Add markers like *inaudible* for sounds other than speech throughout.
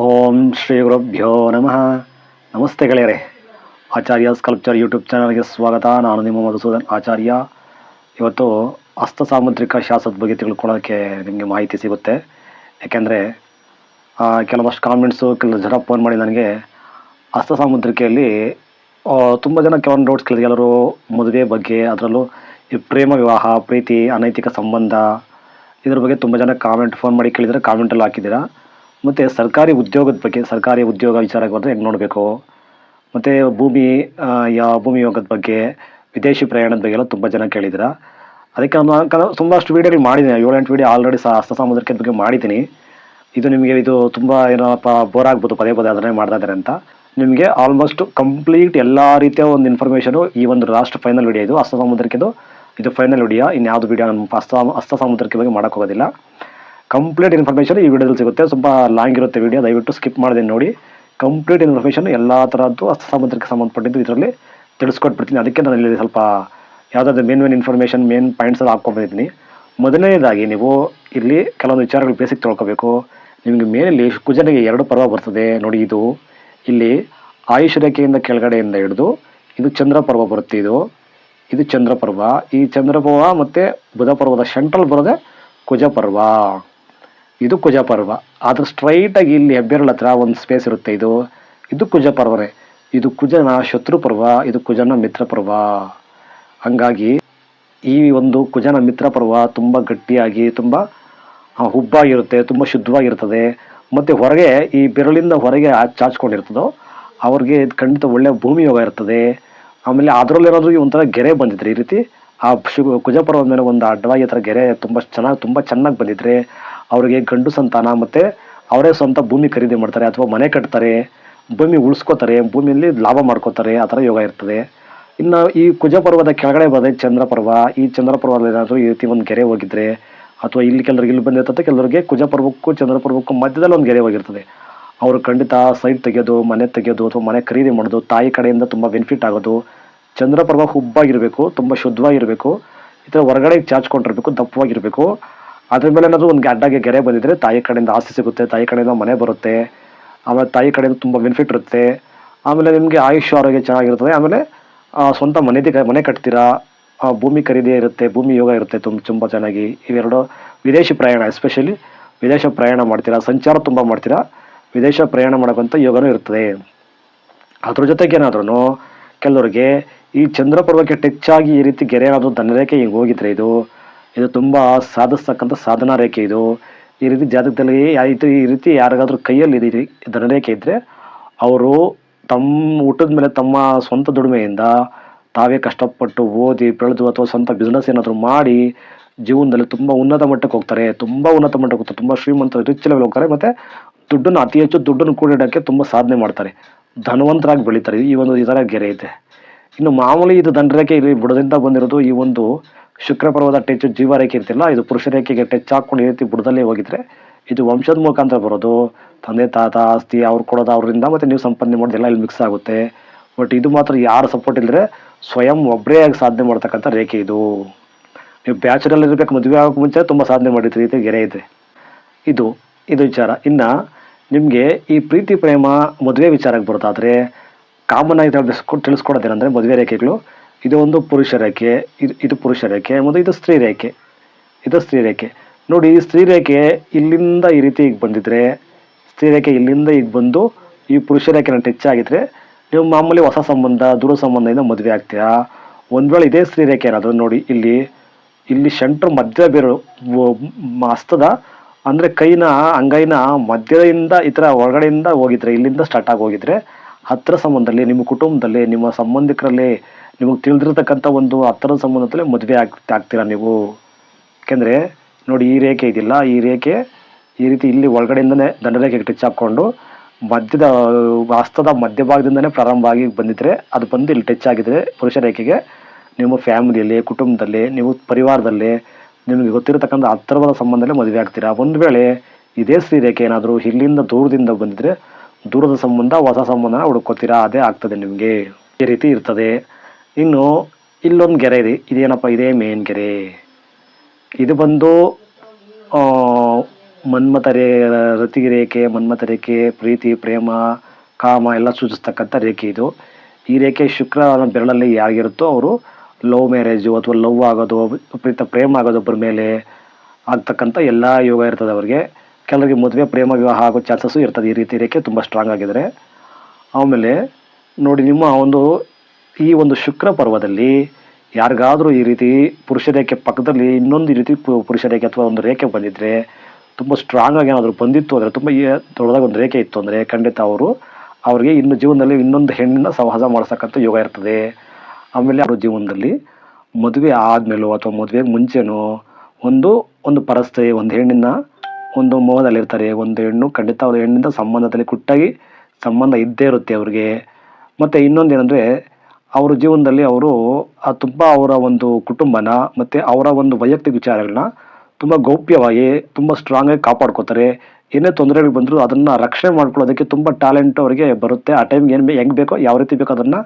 ಓಂ ಶ್ರೀ ಗುರುಭ್ಯೋ ನಮಃ. ನಮಸ್ತೆ ಗೆಳೆಯರೆ. ಆಚಾರ್ಯ ಸ್ಕಲ್ಪ್ಚರ್ ಯೂಟ್ಯೂಬ್ ಚಾನಲ್ಗೆ ಸ್ವಾಗತ. ನಾನು ನಿಮ್ಮ ಮಧುಸೂದನ್ ಆಚಾರ್ಯ. ಇವತ್ತು ಹಸ್ತ ಸಾಮುದ್ರಿಕ ಶಾಸ್ತ್ರದ ಬಗ್ಗೆ ತಿಳ್ಕೊಳ್ಳೋಕ್ಕೆ ನಿಮಗೆ ಮಾಹಿತಿ ಸಿಗುತ್ತೆ. ಯಾಕೆಂದರೆ ಕೆಲವಷ್ಟು ಕಾಮೆಂಟ್ಸು ಕೆಲವು ಜನ ಫೋನ್ ಮಾಡಿ ನನಗೆ ಹಸ್ತ ಸಾಮುದ್ರಿಕೆಯಲ್ಲಿ ತುಂಬ ಜನ ಕೆಲವೊಂದು ಡೌಟ್ಸ್ ಕೇಳಿದ್ರು ಎಲ್ಲರೂ ಮದುವೆ ಬಗ್ಗೆ, ಅದರಲ್ಲೂ ಈ ಪ್ರೇಮ ವಿವಾಹ, ಪ್ರೀತಿ, ಅನೈತಿಕ ಸಂಬಂಧ, ಇದ್ರ ಬಗ್ಗೆ ತುಂಬ ಜನ ಕಾಮೆಂಟ್ ಫೋನ್ ಮಾಡಿ ಕೇಳಿದರೆ ಕಾಮೆಂಟಲ್ಲಿ ಹಾಕಿದ್ದೀರಾ. ಮತ್ತು ಸರ್ಕಾರಿ ಉದ್ಯೋಗದ ಬಗ್ಗೆ, ಸರ್ಕಾರಿ ಉದ್ಯೋಗ ವಿಚಾರಕ್ಕೆ ಬಂದರೆ ಹೆಂಗೆ ನೋಡಬೇಕು? ಮತ್ತು ಭೂಮಿ ಯಾವ ಭೂಮಿ ಯೋಗದ ಬಗ್ಗೆ, ವಿದೇಶಿ ಪ್ರಯಾಣದ ಬಗ್ಗೆ ಎಲ್ಲ ತುಂಬ ಜನ ಕೇಳಿದ್ದೀರಾ? ಅದಕ್ಕೆ ನಾನು ತುಂಬಷ್ಟು ವೀಡಿಯೋಗಳು ಮಾಡಿದ್ದೀನಿ. ಏಳೆಂಟು ವೀಡಿಯೋ ಆಲ್ರೆಡಿ ಸಹ ಹಸ್ತ ಸಮುದ್ರಕ್ಕೆ ಬಗ್ಗೆ ಮಾಡಿದ್ದೀನಿ. ಇದು ನಿಮಗೆ, ಇದು ತುಂಬ ಏನಪ್ಪ ಬೋರ್ ಆಗ್ಬೋದು, ಪದೇ ಪದೇ ಅದನ್ನೇ ಮಾಡ್ತಾ ಅಂತ. ನಿಮಗೆ ಆಲ್ಮೋಸ್ಟ್ ಕಂಪ್ಲೀಟ್ ಎಲ್ಲ ರೀತಿಯ ಒಂದು ಇನ್ಫಾರ್ಮೇಷನು ಈ ಒಂದು ಲಾಸ್ಟ್ ಫೈನಲ್ ವಿಡಿಯೋ ಇದು. ಹಸ್ತ ಸಾಮುದ್ರಿಕದು ಇದು ಫೈನಲ್ ವಿಡಿಯೋ ಇನ್ಯಾವುದು ವಿಡಿಯೋ ನಾನು ಹಸ್ತ ಹಸ್ತ ಬಗ್ಗೆ ಮಾಡೋಕ್ಕೆ ಹೋಗೋದಿಲ್ಲ. ಕಂಪ್ಲೀಟ್ ಇನ್ಫಾರ್ಮೇಷನ್ ಈ ವಿಡಿಯೋದಲ್ಲಿ ಸಿಗುತ್ತೆ. ಸ್ವಲ್ಪ ಲಾಂಗ್ ಇರುತ್ತೆ ವಿಡಿಯೋ ದಯವಿಟ್ಟು ಸ್ಕಿಪ್ ಮಾಡಿದೆ ನೋಡಿ. ಕಂಪ್ಲೀಟ್ ಇನ್ಫಾರ್ಮೇಷನ್ ಎಲ್ಲ ಥರದ್ದು ಅಸ್ತ ಸಾಮುದ್ರಿಕ ಸಂಬಂಧಪಟ್ಟಿದ್ದು ಇದರಲ್ಲಿ ತಿಳಿಸ್ಕೊಟ್ಬಿಡ್ತೀನಿ. ಅದಕ್ಕೆ ನಾನು ಇಲ್ಲಿ ಸ್ವಲ್ಪ ಯಾವುದಾದ್ರು main main information main points ಎಲ್ಲ ಹಾಕ್ಕೊಂಡ್ಬಂದಿದ್ದೀನಿ ಮೊದಲನೇದಾಗಿ ನೀವು ಇಲ್ಲಿ ಕೆಲವೊಂದು ವಿಚಾರಗಳು ಬೇಸಿಕ್ ತೊಳ್ಕೋಬೇಕು. ನಿಮಗೆ ಮೇನಲ್ಲಿ ಕುಜನಿಗೆ ಎರಡು ಪರ್ವ ಬರ್ತದೆ. ನೋಡಿ ಇದು. ಇಲ್ಲಿ ಆಯುಷ್ ರೇಖೆಯಿಂದ ಕೆಳಗಡೆಯಿಂದ ಹಿಡಿದು ಇದು ಚಂದ್ರ ಪರ್ವ ಬರುತ್ತೆ ಇದು. ಇದು ಚಂದ್ರ ಪರ್ವ. ಈ ಚಂದ್ರ ಪರ್ವ ಮತ್ತು ಬುಧ ಪರ್ವದ ಸೆಂಟ್ರಲ್ ಬರೋದೇ ಕುಜ ಪರ್ವ. ಇದು ಕುಜ ಪರ್ವ ಆದ್ರೆ ಸ್ಟ್ರೈಟಾಗಿ ಇಲ್ಲಿ ಹೆಬ್ಬೆರಳ ಹತ್ರ ಒಂದು ಸ್ಪೇಸ್ ಇರುತ್ತೆ ಇದು. ಇದು ಕುಜ ಪರ್ವರೇ ಇದು ಕುಜನ ಶತ್ರು ಪರ್ವ ಇದು ಕುಜನ ಮಿತ್ರ ಪರ್ವ ಹಂಗಾಗಿ ಈ ಒಂದು ಕುಜನ ಮಿತ್ರ ಪರ್ವ ತುಂಬ ಗಟ್ಟಿಯಾಗಿ, ತುಂಬ ಹುಬ್ಬಾಗಿರುತ್ತೆ, ತುಂಬ ಶುದ್ಧವಾಗಿರ್ತದೆ. ಮತ್ತು ಹೊರಗೆ ಈ ಬೆರಳಿಂದ ಹೊರಗೆ ಚಾಚ್ಕೊಂಡಿರ್ತದೋ, ಅವ್ರಿಗೆ ಇದು ಖಂಡಿತ ಒಳ್ಳೆಯ ಭೂಮಿ ಯೋಗ ಇರ್ತದೆ. ಆಮೇಲೆ ಅದರಲ್ಲಿ ಏನಾದರೂ ಒಂಥರ ಗೆರೆ ಬಂದಿದ್ರೆ ಈ ರೀತಿ, ಆ ಶು ಕುಜ ಪರ್ವದ ಮೇಲೆ ಒಂದು ಅಡ್ಡವಾಗಿ ಆ ಥರ ಗೆರೆ ತುಂಬ ಚೆನ್ನಾಗಿ ತುಂಬ ಚೆನ್ನಾಗಿ ಬಂದಿದ್ರೆ ಅವರಿಗೆ ಗಂಡು ಸಂತಾನ ಮತ್ತು ಅವರೇ ಸ್ವಂತ ಭೂಮಿ ಖರೀದಿ ಮಾಡ್ತಾರೆ ಅಥವಾ ಮನೆ ಕಟ್ತಾರೆ, ಭೂಮಿ ಉಳಿಸ್ಕೋತಾರೆ, ಭೂಮಿಯಲ್ಲಿ ಲಾಭ ಮಾಡ್ಕೋತಾರೆ, ಆ ಥರ ಯೋಗ ಇರ್ತದೆ. ಇನ್ನು ಈ ಕುಜ ಪರ್ವದ ಕೆಳಗಡೆ ಬಂದರೆ ಚಂದ್ರ ಪರ್ವ, ಈ ಚಂದ್ರ ಪರ್ವದಲ್ಲಿ ಏನಾದರೂ ಈ ರೀತಿ ಒಂದು ಗೆರೆ ಹೋಗಿದ್ರೆ ಅಥವಾ ಇಲ್ಲಿ ಕೆಲವರಿಗೆ ಇಲ್ಲಿ ಬಂದಿರ್ತದೆ ಕೆಲವರಿಗೆ ಕುಜ ಪರ್ವಕ್ಕೂ ಚಂದ್ರ ಪರ್ವಕ್ಕೂ ಮಧ್ಯದಲ್ಲಿ ಒಂದು ಗೆರೆ ಹೋಗಿರ್ತದೆ. ಅವರು ಖಂಡಿತ ಸೈಟ್ ತೆಗೆಯೋದು ಮನೆ ತೆಗೆಯೋದು ಅಥವಾ ಮನೆ ಖರೀದಿ ಮಾಡೋದು, ತಾಯಿ ಕಡೆಯಿಂದ ತುಂಬ ಬೆನಿಫಿಟ್ ಆಗೋದು, ಚಂದ್ರ ಪರ್ವ ಹುಬ್ಬಾಗಿರಬೇಕು, ತುಂಬ ಶುದ್ಧವಾಗಿರಬೇಕು, ಈ ಥರ ಹೊರಗಡೆ ಚಾಚ್ಕೊಂಡಿರಬೇಕು, ದಪ್ಪವಾಗಿರಬೇಕು. ಅದ್ರ ಮೇಲೆ ಏನಾದರೂ ಒಂದು ಗಡ್ಡಾಗೆ ಗೆರೆ ಬಂದಿದ್ರೆ ತಾಯಿ ಕಡೆಯಿಂದ ಆಸ್ತಿ ಸಿಗುತ್ತೆ, ತಾಯಿ ಕಡೆಯಿಂದ ಮನೆ ಬರುತ್ತೆ, ಆಮೇಲೆ ತಾಯಿ ಕಡೆಯಿಂದ ತುಂಬ ಬೆನಿಫಿಟ್ ಇರುತ್ತೆ. ಆಮೇಲೆ ನಿಮಗೆ ಆಯುಷ್ ಆರೋಗ್ಯ ಚೆನ್ನಾಗಿರುತ್ತದೆ. ಆಮೇಲೆ ಸ್ವಂತ ಮನೆದಿ ಮನೆ ಕಟ್ತೀರಾ? ಭೂಮಿ ಖರೀದಿ ಇರುತ್ತೆ, ಭೂಮಿ ಯೋಗ ಇರುತ್ತೆ ತುಂಬ ತುಂಬ ಚೆನ್ನಾಗಿ. ಇವೆರಡು ವಿದೇಶಿ ಪ್ರಯಾಣ ಎಸ್ಪೆಷಲಿ ವಿದೇಶ ಪ್ರಯಾಣ ಮಾಡ್ತೀರಾ? ಸಂಚಾರ ತುಂಬ ಮಾಡ್ತೀರಾ? ವಿದೇಶ ಪ್ರಯಾಣ ಮಾಡೋಕ್ಕಂಥ ಯೋಗನೂ ಇರ್ತದೆ. ಅದ್ರ ಜೊತೆಗೆ ಏನಾದ್ರೂ ಕೆಲವರಿಗೆ ಈ ಚಂದ್ರ ಪರ್ವಕ್ಕೆ ಟಚ್ ಆಗಿ ಈ ರೀತಿ ಗೆರೆ ಏನಾದರೂ ಧನರೇಖೆ ಹಿಂಗೆ ಹೋಗಿದ್ರೆ ಇದು? ಇದು ತುಂಬ ಸಾಧಿಸ್ತಕ್ಕಂಥ ಸಾಧನಾ ರೇಖೆ ಇದು. ಈ ರೀತಿ ಜಾತಕದಲ್ಲಿ ಆಯಿತು ಈ ರೀತಿ ಯಾರಿಗಾದ್ರೂ ಕೈಯಲ್ಲಿ ಇದು ಧನರೇಖೆ ಇದ್ದರೆ ಅವರು ತಮ್ಮ ಊಟದ ಮೇಲೆ ತಮ್ಮ ಸ್ವಂತ ದುಡಿಮೆಯಿಂದ ತಾವೇ ಕಷ್ಟಪಟ್ಟು ಓದಿ, ಬೆಳೆದು ಅಥವಾ ಸ್ವಂತ ಬಿಸ್ನೆಸ್ ಏನಾದರೂ ಮಾಡಿ ಜೀವನದಲ್ಲಿ ತುಂಬ ಉನ್ನತ ಮಟ್ಟಕ್ಕೆ ಹೋಗ್ತಾರೆ. ತುಂಬ ಉನ್ನತ ಮಟ್ಟಕ್ಕೆ ಹೋಗ್ತಾರೆ. ತುಂಬ ಶ್ರೀಮಂತ ರಿಚ್ ಲೆವೆಲ್ ಹೋಗ್ತಾರೆ. ಮತ್ತು ದುಡ್ಡನ್ನು ಅತಿ ಹೆಚ್ಚು ದುಡ್ಡನ್ನು ಕೂಡಿಡೋಕ್ಕೆ ತುಂಬ ಸಾಧನೆ ಮಾಡ್ತಾರೆ. ಧನವಂತರಾಗಿ ಬೆಳೀತಾರೆ. ಈ ಒಂದು ಇದರ ಗೆರೆ ಇದೆ. ಇನ್ನು ಮಾಮೂಲಿ ಇದು ದಂಡರೇಖೆ ಇಲ್ಲಿ ಬುಡದಿಂದ ಬಂದಿರೋದು ಈ ಒಂದು ಶುಕ್ರ ಪರ್ವದ ಟೆಚ್ಚು ಜೀವ ರೇಖೆ ಇರ್ತಿಲ್ಲ ಇದು ಪುರುಷ ರೇಖೆಗೆ ಟಚ್ ಹಾಕೊಂಡು ಈ ರೀತಿ ಬುಡದಲ್ಲೇ ಹೋಗಿದ್ರೆ ಇದು ವಂಶದ ಮುಖಾಂತರ ಬರೋದು. ತಂದೆ, ತಾತ, ಆಸ್ತಿ ಅವ್ರು ಕೊಡೋದು ಅವರಿಂದ ಮತ್ತೆ ನೀವು ಸಂಪಾದನೆ ಮಾಡೋದೆಲ್ಲ ಇಲ್ಲಿ ಮಿಕ್ಸ್ ಆಗುತ್ತೆ. ಬಟ್ ಇದು ಮಾತ್ರ ಯಾರು ಸಪೋರ್ಟ್ ಇಲ್ಲದ್ರೆ ಸ್ವಯಂ ಒಬ್ಬರೇ ಆಗಿ ಸಾಧನೆ ಮಾಡ್ತಕ್ಕಂಥ ರೇಖೆ ಇದು. ನೀವು ಬ್ಯಾಚುಲರ್ ಇರಬೇಕು, ಮದುವೆ ಆಗೋಕೆ ಮುಂಚೆ ತುಂಬ ಸಾಧನೆ ಮಾಡಿದ ರೀತಿ ಗೆರೆ ಇದೆ. ಇದು ಇದು ವಿಚಾರ. ಇನ್ನು ನಿಮಗೆ ಈ ಪ್ರೀತಿ, ಪ್ರೇಮ ಮದುವೆ ವಿಚಾರಕ್ಕೆ ಬರೋದಾದರೆ ಕಾಮನ್ ಆಗಿ ತಿಳಿಸ್ಕೊ ತಿಳಿಸ್ಕೊಡೋದೇನೆಂದರೆ ಮದುವೆ ರೇಖೆಗಳು. ಇದು ಒಂದು ಪುರುಷ ರೇಖೆ, ಇದು ಇದು ಪುರುಷ ರೇಖೆ ಮತ್ತು ಇದು ಸ್ತ್ರೀ ರೇಖೆ, ಇದು ಸ್ತ್ರೀ ರೇಖೆ. ನೋಡಿ, ಈ ಸ್ತ್ರೀ ರೇಖೆ ಇಲ್ಲಿಂದ ಈ ರೀತಿ ಈಗ ಬಂದಿದ್ರೆ, ಸ್ತ್ರೀ ರೇಖೆ ಇಲ್ಲಿಂದ ಈಗ ಬಂದು ಈ ಪುರುಷ ರೇಖೆನ ಟಚ್ ಆಗಿದ್ರೆ ನೀವು ಮಾಮೂಲಿ ಹೊಸ ಸಂಬಂಧ, ದೂರ ಸಂಬಂಧದಿಂದ ಮದುವೆ ಆಗ್ತೀರಾ? ಒಂದು ವೇಳೆ ಇದೇ ಸ್ತ್ರೀ ರೇಖೆ ಏನಾದರೂ ನೋಡಿ, ಇಲ್ಲಿ ಇಲ್ಲಿ ಶಂಟ್ರ ಮಧ್ಯ ಬೇರು ಹಸ್ತದ, ಅಂದರೆ ಕೈನ, ಅಂಗೈನ ಮಧ್ಯದಿಂದ ಈ ಥರ ಹೊರಗಡೆಯಿಂದ ಹೋಗಿದ್ರೆ, ಇಲ್ಲಿಂದ ಸ್ಟಾರ್ಟ್ ಆಗಿ ಹೋಗಿದ್ರೆ ಹತ್ತಿರ ಸಂಬಂಧದಲ್ಲಿ, ನಿಮ್ಮ ಕುಟುಂಬದಲ್ಲಿ, ನಿಮ್ಮ ಸಂಬಂಧಿಕರಲ್ಲಿ ನಿಮಗೆ ತಿಳಿದಿರ್ತಕ್ಕಂಥ ಒಂದು ಹತ್ತಿರದ ಸಂಬಂಧದಲ್ಲಿ ಮದುವೆ ಆಗ್ತಾ ಆಗ್ತೀರಾ ನೀವು? ಯಾಕೆಂದರೆ ನೋಡಿ, ಈ ರೇಖೆ ಇದಿಲ್ಲ. ಈ ರೇಖೆ ಈ ರೀತಿ ಇಲ್ಲಿ ಒಳಗಡೆಯಿಂದನೇ ದಂಡರೇಖೆಗೆ ಟಚ್ ಹಾಕ್ಕೊಂಡು ಮಧ್ಯದ ಹಸ್ತದ ಮಧ್ಯಭಾಗದಿಂದನೇ ಪ್ರಾರಂಭ ಆಗಿ ಬಂದಿದ್ದರೆ ಅದು ಬಂದು ಇಲ್ಲಿ ಟಚ್ ಆಗಿದ್ದರೆ ಪುರುಷ ರೇಖೆಗೆ ನಿಮ್ಮ ಫ್ಯಾಮಿಲಿಯಲ್ಲಿ, ಕುಟುಂಬದಲ್ಲಿ, ನೀವು ಪರಿವಾರದಲ್ಲಿ ನಿಮಗೆ ಗೊತ್ತಿರತಕ್ಕಂಥ ಹತ್ತಿರದ ಸಂಬಂಧದಲ್ಲಿ ಮದುವೆ ಆಗ್ತೀರಾ? ಒಂದು ವೇಳೆ ಇದೇ ಸ್ತ್ರೀ ರೇಖೆ ಏನಾದರೂ ಇಲ್ಲಿಂದ ದೂರದಿಂದ ಬಂದಿದ್ದರೆ ದೂರದ ಸಂಬಂಧ, ಹೊಸ ಸಂಬಂಧನ ಹುಡುಕೋತೀರಾ? ಅದೇ ಆಗ್ತದೆ ನಿಮಗೆ. ಈ ರೀತಿ ಇರ್ತದೆ. ಇನ್ನು ಇಲ್ಲೊಂದು ಗೆರೆ ಇದೆ. ಇದೇನಪ್ಪ? ಇದೇ ಮೇನ್ ಗೆರೆ ಇದು ಬಂದು ಮನ್ಮಥ ರೇ ರತಿ ರೇಖೆ, ಮನ್ಮಥ ರೇಖೆ, ಪ್ರೀತಿ, ಪ್ರೇಮ, ಕಾಮ ಎಲ್ಲ ಸೂಚಿಸ್ತಕ್ಕಂಥ ರೇಖೆ ಇದು. ಈ ರೇಖೆ ಶುಕ್ರ ಬೆರಳಲ್ಲಿ ಯಾರಿಗಿರುತ್ತೋ ಅವರು ಲವ್ ಮ್ಯಾರೇಜು ಅಥವಾ ಲವ್ ಆಗೋದು, ವಿಪರೀತ ಪ್ರೇಮ ಆಗೋದು ಒಬ್ಬರ ಮೇಲೆ ಆಗ್ತಕ್ಕಂಥ ಎಲ್ಲ ಯೋಗ ಇರ್ತದೆ ಅವರಿಗೆ. ಕೆಲವರಿಗೆ ಮದುವೆ ಪ್ರೇಮ ವಿವಾಹ ಆಗೋ ಚಾನ್ಸಸ್ಸು ಇರ್ತದೆ. ಈ ರೀತಿ ರೇಖೆ ತುಂಬ ಸ್ಟ್ರಾಂಗ್ ಆಗಿದ್ದಾರೆ ಆಮೇಲೆ ನೋಡಿ ನಿಮ್ಮ ಒಂದು ಈ ಒಂದು ಶುಕ್ರ ಪರ್ವದಲ್ಲಿ ಯಾರಿಗಾದರೂ ಈ ರೀತಿ ಪುರುಷ ರೇಖೆ ಪಕ್ಕದಲ್ಲಿ ಇನ್ನೊಂದು ರೀತಿ ಪುರುಷ ರೇಖೆ ಅಥವಾ ಒಂದು ರೇಖೆ ಬಂದಿದ್ದರೆ ತುಂಬ ಸ್ಟ್ರಾಂಗ್ ಆಗಿ ಏನಾದರೂ ಬಂದಿತ್ತು ಅಂದರೆ, ತುಂಬ ದೊಡ್ಡದಾಗ ಒಂದು ರೇಖೆ ಇತ್ತು ಅಂದರೆ ಖಂಡಿತ ಅವರು ಅವರಿಗೆ ಇನ್ನು ಜೀವನದಲ್ಲಿ ಇನ್ನೊಂದು ಹೆಣ್ಣಿನ ಸಹವಾಸ ಮಾಡಿಸ್ತಕ್ಕಂಥ ಯೋಗ ಇರ್ತದೆ. ಆಮೇಲೆ ಅವ್ರ ಜೀವನದಲ್ಲಿ ಮದುವೆ ಆದಮೇಲೋ ಅಥವಾ ಮದುವೆಗೆ ಮುಂಚೆನೋ ಒಂದು ಒಂದು ಪರಸ್ಥೆ ಒಂದು ಹೆಣ್ಣಿನ ಒಂದು ಮೋಹದಲ್ಲಿರ್ತಾರೆ. ಒಂದು ಹೆಣ್ಣು ಖಂಡಿತ ಅವ್ರ ಹೆಣ್ಣಿಂದ ಸಂಬಂಧದಲ್ಲಿ ಕುಟ್ಟಾಗಿ ಸಂಬಂಧ ಇದ್ದೇ ಇರುತ್ತೆ ಅವ್ರಿಗೆ. ಮತ್ತು ಇನ್ನೊಂದು ಏನಂದರೆ ಅವ್ರ ಜೀವನದಲ್ಲಿ ಅವರು ತುಂಬ ಅವರ ಒಂದು ಕುಟುಂಬನ ಮತ್ತು ಅವರ ಒಂದು ವೈಯಕ್ತಿಕ ವಿಚಾರಗಳನ್ನ ತುಂಬ ಗೌಪ್ಯವಾಗಿ, ತುಂಬ ಸ್ಟ್ರಾಂಗಾಗಿ ಕಾಪಾಡ್ಕೋತಾರೆ. ಏನೇ ತೊಂದರೆಗಳು ಬಂದರೂ ಅದನ್ನು ರಕ್ಷಣೆ ಮಾಡ್ಕೊಳ್ಳೋದಕ್ಕೆ ತುಂಬ ಟ್ಯಾಲೆಂಟ್ ಅವರಿಗೆ ಬರುತ್ತೆ. ಆ ಟೈಮ್ಗೆ ಏನು ಹೆಂಗೆ ಬೇಕೋ, ಯಾವ ರೀತಿ ಬೇಕೋ ಅದನ್ನು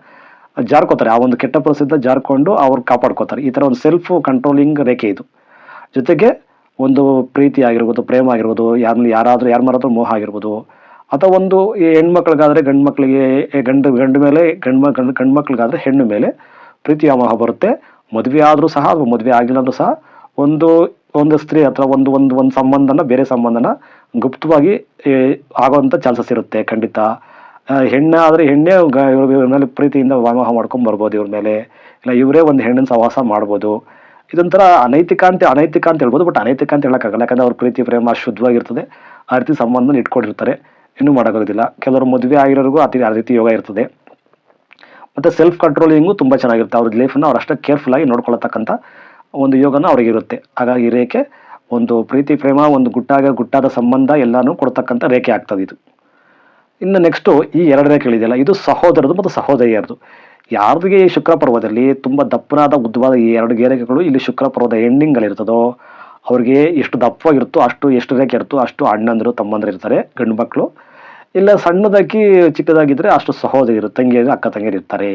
ಜಾರ್ಕೋತಾರೆ. ಆ ಒಂದು ಕೆಟ್ಟ ಪರಿಸ್ಥಿತಿಯಿಂದ ಜಾರ್ಕೊಂಡು ಅವ್ರು ಕಾಪಾಡ್ಕೋತಾರೆ. ಈ ಥರ ಒಂದು ಸೆಲ್ಫ್ ಕಂಟ್ರೋಲಿಂಗ್ ರೇಖೆ ಇದು. ಜೊತೆಗೆ ಒಂದು ಪ್ರೀತಿ ಆಗಿರ್ಬೋದು, ಪ್ರೇಮ ಆಗಿರ್ಬೋದು ಯಾರಲ್ಲಿ ಯಾರಾದರೂ, ಯಾರು ಮಾರಾದರೂ ಮೋಹ ಆಗಿರ್ಬೋದು ಅಥವಾ ಒಂದು ಹೆಣ್ಮಕ್ಳಿಗಾದ್ರೆ ಗಂಡು ಮಕ್ಕಳಿಗೆ ಗಂಡು ಗಂಡು ಮೇಲೆ ಗಂಡು ಗಂಡು ಗಂಡು ಮಕ್ಳಿಗಾದ್ರೆ ಹೆಣ್ಣು ಮೇಲೆ ಪ್ರೀತಿ ವ್ಯಾಮೋಹ ಬರುತ್ತೆ. ಮದುವೆ ಆದರೂ ಸಹ ಅಥವಾ ಮದುವೆ ಆಗಿಲ್ಲ ಅಂದ್ರೂ ಸಹ ಒಂದು ಒಂದು ಸ್ತ್ರೀ ಹತ್ರ ಒಂದು ಒಂದು ಒಂದು ಸಂಬಂಧನ, ಬೇರೆ ಸಂಬಂಧನ ಗುಪ್ತವಾಗಿ ಆಗೋವಂಥ ಚಾನ್ಸಸ್ ಇರುತ್ತೆ ಖಂಡಿತ. ಹೆಣ್ಣು ಆದರೆ ಹೆಣ್ಣೆ ಇವ್ರ ಇವ್ರ ಮೇಲೆ ಪ್ರೀತಿಯಿಂದ ವ್ಯಾಮೋಹ ಮಾಡ್ಕೊಂಡು ಬರ್ಬೋದು ಇವ್ರ ಮೇಲೆ. ಇಲ್ಲ, ಇವರೇ ಒಂದು ಹೆಣ್ಣಿನ ಸಹವಾಸ ಮಾಡ್ಬೋದು. ಇದೊಂಥರ ಅನೈತಿಕ ಅಂತ ಅನೈತಿಕ ಅಂತ ಹೇಳ್ಬೋದು, ಬಟ್ ಅನೈತಿಕ ಅಂತ ಹೇಳೋಕ್ಕಾಗಲ್ಲ. ಯಾಕಂದರೆ ಅವ್ರ ಪ್ರೀತಿ, ಪ್ರೇಮ ಶುದ್ಧವಾಗಿರ್ತದೆ. ಆ ರೀತಿ ಸಂಬಂಧನ ಇಟ್ಕೊಂಡಿರ್ತಾರೆ. ಇನ್ನೂ ಮಾಡೋಕ್ಕಾಗೋದಿಲ್ಲ. ಕೆಲವರು ಮದುವೆ ಆಗಿರೋರಿಗೂ ಆ ಆ ರೀತಿ ಯೋಗ ಇರ್ತದೆ. ಮತ್ತು ಸೆಲ್ಫ್ ಕಂಟ್ರೋಲಿಂಗು ತುಂಬ ಚೆನ್ನಾಗಿರುತ್ತೆ. ಅವ್ರ ಲೈಫನ್ನು ಅವ್ರು ಅಷ್ಟೇ ಕೇರ್ಫುಲ್ಲಾಗಿ ನೋಡ್ಕೊಳ್ತಕ್ಕಂಥ ಒಂದು ಯೋಗನ ಅವ್ರಿಗಿರುತ್ತೆ ಹಾಗಾಗಿ ರೇಖೆ ಒಂದು ಪ್ರೀತಿ, ಪ್ರೇಮ, ಒಂದು ಗುಟ್ಟಾಗ ಗುಟ್ಟಾದ ಸಂಬಂಧ ಎಲ್ಲನೂ ಕೊಡ್ತಕ್ಕಂಥ ರೇಖೆ ಆಗ್ತದೆ ಇದು. ಇನ್ನು ನೆಕ್ಸ್ಟು ಈ ಎರಡು ರೇಖೆಗಳಿದೆಯಲ್ಲ ಇದು ಸಹೋದರದು ಮತ್ತು ಸಹೋದರಿಯರದು ಯಾರಿಗೆ ಈ ಶುಕ್ರ ಪರ್ವದಲ್ಲಿ ತುಂಬ ದಪ್ಪನಾದ, ಉದ್ದವಾದ ಈ ಎರಡು ರೇಖೆಗಳು ಇಲ್ಲಿ ಶುಕ್ರ ಪರ್ವದ ಎಂಡಿಂಗಲ್ಲಿರ್ತದೋ ಅವ್ರಿಗೆ ಎಷ್ಟು ದಪ್ಪವಾಗಿರುತ್ತೋ ಅಷ್ಟು ಎಷ್ಟು ರೇಖೆ ಅಷ್ಟು ಅಣ್ಣಂದರು, ತಮ್ಮಂದರು ಇರ್ತಾರೆ, ಗಂಡು ಮಕ್ಕಳು ಇಲ್ಲ ಸಣ್ಣದಾಗಿ ಚಿಕ್ಕದಾಗಿದ್ದರೆ ಅಷ್ಟು ಸಹೋದರಿಯರು ತಂಗಿಯರು, ಅಕ್ಕ ತಂಗಿಯರು ಇರ್ತಾರೆ.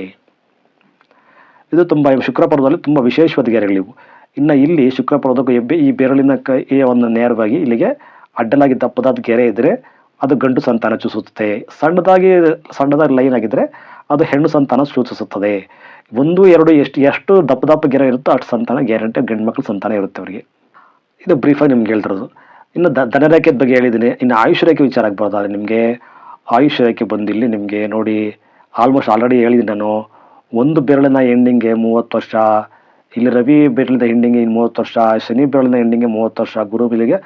ಇದು ತುಂಬ ಶುಕ್ರಪುರದಲ್ಲಿ ತುಂಬ ವಿಶೇಷವಾದ ಗೆರೆಗಳಿವು ಇನ್ನು ಇಲ್ಲಿ ಶುಕ್ರ ಪರ್ವದಕ್ಕೂ ಎಬ್ಬೆ ಈ ಬೆರಳಿನ ಒಂದು ನೇರವಾಗಿ ಇಲ್ಲಿಗೆ ಅಡ್ಡಲಾಗಿ ದಪ್ಪದಾದ ಗೆರೆ ಇದ್ದರೆ ಅದು ಗಂಡು ಸಂತಾನ ಸೂಚಿಸುತ್ತೆ ಸಣ್ಣದಾಗಿ ಸಣ್ಣದಾಗಿ ಲೈನ್ ಆಗಿದ್ದರೆ ಅದು ಹೆಣ್ಣು ಸಂತಾನ ಸೂಚಿಸುತ್ತದೆ. ಒಂದು, ಎರಡು, ಎಷ್ಟು ಎಷ್ಟು ದಪ್ಪ ದಪ್ಪ ಗೆರೆ ಇರುತ್ತೋ ಅಷ್ಟು ಸಂತಾನ ಗ್ಯಾರಂಟಿ ಗಂಡು ಮಕ್ಕಳು ಸಂತಾನ ಇರುತ್ತೆ ಅವರಿಗೆ. ಇದು ಬ್ರೀಫಾಗಿ ನಿಮ್ಗೆ ಹೇಳ್ತಿರೋದು. ಇನ್ನು ದ ಧನರೇಖೆ ಬಗ್ಗೆ ಹೇಳಿದ್ದೀನಿ ಇನ್ನು ಆಯುಷ್ ರೇಖೆ ವಿಚಾರಕ್ಕೆ ಬರೋದಾದ್ರೆ ನಿಮಗೆ ಆಯುಷ್ ರೇಖೆ ಬಂದು ಇಲ್ಲಿ ನಿಮಗೆ ನೋಡಿ ಆಲ್ಮೋಸ್ಟ್ ಆಲ್ರೆಡಿ ಹೇಳಿದ್ದೀನಿ ನಾನು. ಒಂದು ಬೆರಳಿನ ಎಂಡಿಂಗ್ಗೆ ಮೂವತ್ತು ವರ್ಷ, ಇಲ್ಲಿ ರವಿ ಬೆರಳಿನ ಎಂಡಿಂಗ್ಗೆ ಇನ್ನು ಮೂವತ್ತು ವರ್ಷ, ಶನಿ ಬೆರಳಿನ ಎಂಡಿಂಗ್ಗೆ ಮೂವತ್ತು ವರ್ಷ, ಗುರು ಬಿಲಿಗೆ